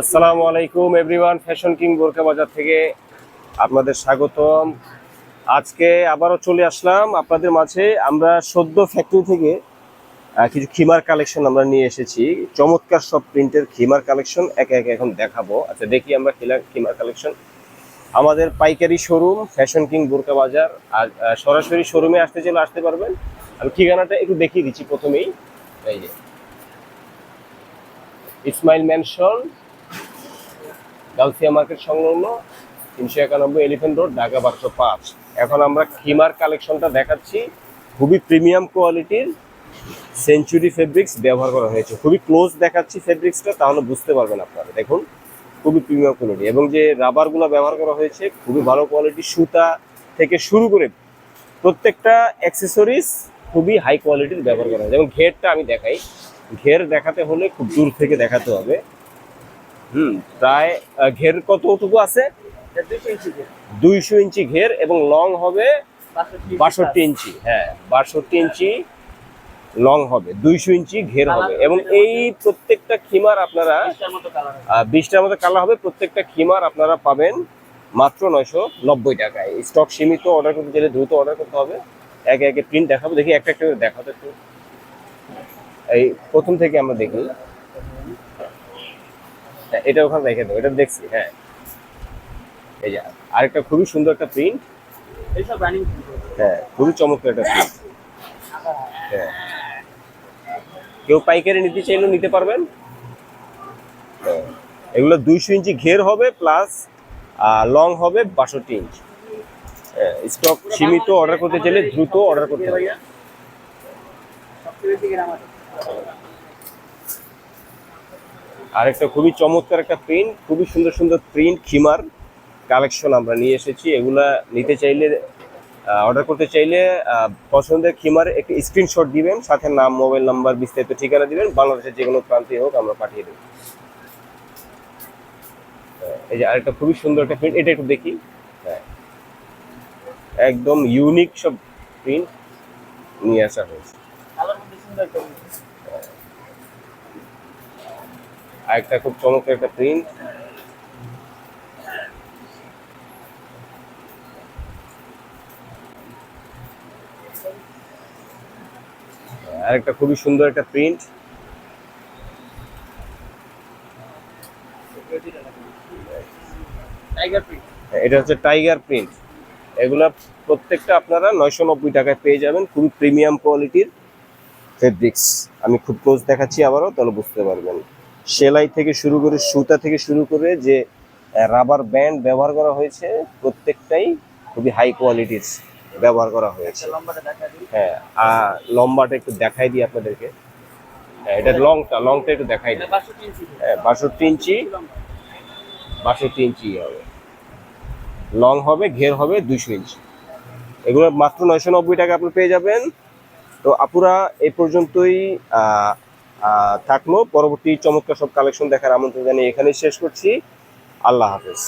আসসালামু আলাইকুম everyone fashion king বোরকা বাজার থেকে আপনাদের স্বাগতম। আজকে আবারও চলে আসলাম আপনাদের মাঝে। আমরা সদ্য ফ্যাক্টরি থেকে কিছু খিমার কালেকশন আমরা নিয়ে এসেছি। চমৎকার সব প্রিন্টের খিমার কালেকশন একে একে এখন দেখাবো। আচ্ছা দেখি আমরা খিমার কালেকশন আমাদের পাইকারি শোরুম ফ্যাশন কিং বোরকা বাজার। আর সরাসরি শোরুমে আসতে চাইলে আসতে পারবেন। আমি ঠিকানাটা একটু দেখিয়ে দিচ্ছি প্রথমেই। এই যে। ইসমাইল ম্যানশন গালসিয়া মার্কেট সংলগ্ন তিনশো একানব্বই এলিফেন্ট রোড, ঢাকা বারোশো পাঁচ। এখন আমরা খিমার কালেকশনটা দেখাচ্ছি। খুবই প্রিমিয়াম কোয়ালিটির সেঞ্চুরি ফেব্রিক্স ব্যবহার করা হয়েছে। খুবই ক্লোজ দেখাচ্ছি ফেব্রিক্সটা, তাহলে বুঝতে পারবেন আপনারা। দেখুন, খুবই প্রিমিয়াম কোয়ালিটি এবং যে রাবারগুলো ব্যবহার করা হয়েছে, খুবই ভালো কোয়ালিটি সুতা থেকে শুরু করে প্রত্যেকটা অ্যাক্সেসরিজ খুবই হাই কোয়ালিটির ব্যবহার করা হয় যেমন ঘেরটা আমি দেখাই। ঘের দেখাতে হলে খুব দূর থেকে দেখাতে হবে। হুম, প্রায় ঘের কতটুকু আছে? দুইশো ইঞ্চি ঘের এবং লং হবে বাষট্টি ইঞ্চি হ্যাঁ বাষট্টি ইঞ্চি লং হবে, দুইশো ইঞ্চি ঘের হবে। এবং এই প্রত্যেকটা খিমার আপনারা বিশটার মতো কালার হবে, প্রত্যেকটা খিমার আপনারা পাবেন মাত্র নয়শো নব্বই টাকায়। স্টক সীমিত অর্ডার করতে চাইলে দ্রুত অর্ডার করতে হবে। একে একে প্রিন্ট দেখাবো, দেখি একটা একটা করে দেখাতে একটু। এই প্রথম থেকে আমরা দেখি। হ্যাঁ, এটা ওখানে রেখে দেবো এটা দেখছি হ্যাঁ। এই যে আরেকটা খুবই সুন্দর একটা প্রিন্ট হ্যাঁ খুবই চমৎকার একটা প্রিন্ট হ্যাঁ। কেউ পাইকারি নিতে চাইলেও নিতে পারবেন। হ্যাঁ, এগুলো দুইশো ইঞ্চি ঘের হবে প্লাস লং হবে বাষট্টি ইঞ্চ। স্টক সীমিত অর্ডার করতে চাইলে দ্রুত অর্ডার করতে হবে আছে আরেকটা খুবই চমৎকার একটা প্রিন্ট খুবই সুন্দর সুন্দর প্রিন্ট খিমার কালেকশন আমরা নিয়ে এসেছি। এগুলা নিতে চাইলে অর্ডার করতে চাইলে পছন্দের খিমার একটি স্ক্রিনশট দিবেন, সাথে নাম মোবাইল নাম্বার বিস্তারিত ঠিকানা দিবেন, বাংলাদেশের যে কোনো প্রান্তে হোক আমরা পাঠিয়ে দেবো। এই যে আরেকটা খুবই সুন্দর একটা প্রিন্ট এটা একটু দেখি। হ্যাঁ। একদম ইউনিক সব প্রিন্ট নিয়ে আসা হয়েছে। সুন্দর একটা খুব চমৎকার একটা প্রিন্ট আরেকটা খুবই সুন্দর একটা প্রিন্ট টাইগার প্রিন্ট এটা হচ্ছে টাইগার প্রিন্ট এগুলা প্রত্যেকটা আপনারা নয়শো নব্বই টাকায় পেয়ে যাবেন খুবই প্রিমিয়াম কোয়ালিটির ফেব্রিক্স আমি খুব ক্লোজ দেখাচ্ছি আবারও তাহলে বুঝতে পারবেন। সেলাই থেকে শুরু করে সুতা থেকে শুরু করে যে রাবার ব্যান্ড ব্যবহার করা হয়েছে প্রত্যেকটাই খুবই হাই কোয়ালিটির ব্যবহার করা হয়েছে। হ্যাঁ আর লম্বাটা একটু দেখাই দিই আপনাদেরকে। হ্যাঁ, এটা লংটা লংটা একটু দেখাই দিই। হ্যাঁ বাষট্টি ইঞ্চি। বাষট্টি ইঞ্চি হবে। লং হবে ঘের হবে দুইশো ইঞ্চি। এগুলো মাত্র নয়শো নব্বই টাকা আপনি পেয়ে যাবেন। তো আপুরা এ পর্যন্তই থাকল। পরবর্তী চমৎকার সব কালেকশন দেখার আমন্ত্রণ জানিয়ে এখানেই শেষ করছি। আল্লাহ হাফেজ।